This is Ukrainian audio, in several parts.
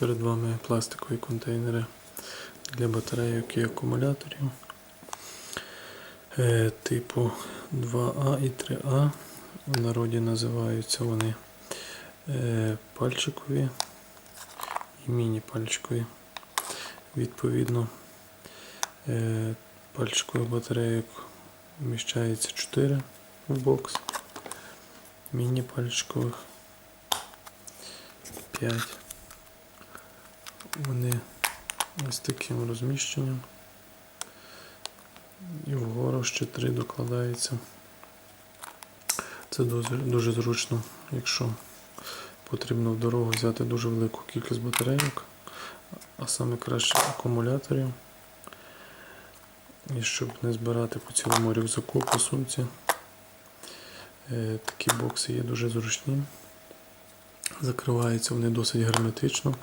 Перед вами пластикові контейнери для батарейок і акумуляторів е, типу 2А і 3А. В народі називаються вони е, пальчикові і міні-пальчикові. Відповідно, е, пальчикових батарейок вміщається 4 в бокс, міні-пальчикових 5. Вони ось таким розміщенням. І вгору ще 3 докладається. Це дуже, дуже зручно, якщо потрібно в дорогу взяти дуже велику кількість батарейок, а саме краще акумуляторів. І щоб не збирати по цілому рюкзаку, по сумці. Е, Такі бокси є дуже зручні. Закриваються вони досить герметично.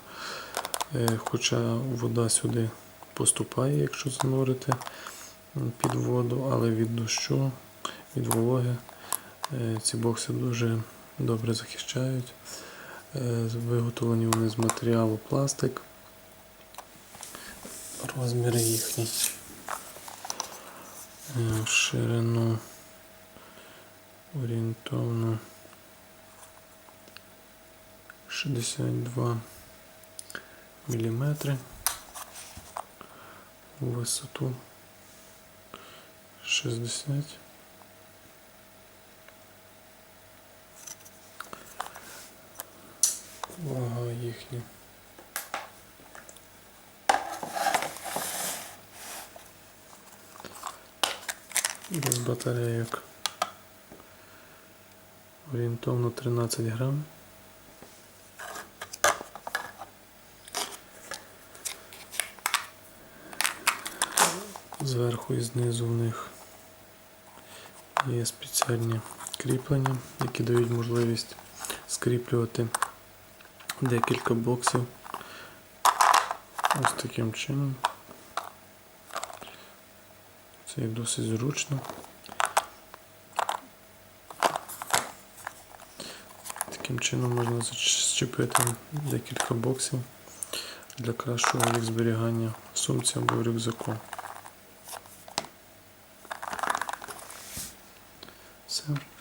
Е, Хоча вода сюди поступає, якщо занурити під воду, але від дощу, від вологи е, ці бокси дуже добре захищають. Е, Виготовлені вони з матеріалу пластик. Розміри їхні ширину орієнтовно 62 міліметри у висоту 60 вага їхня. Без батарейок. Орієнтовно 13 грам. Зверху і знизу в них є спеціальні кріплення, які дають можливість скріплювати декілька боксів ось таким чином. Це і досить зручно. Таким чином можна зачепити декілька боксів для кращого їх зберігання в сумці або в рюкзаку. So.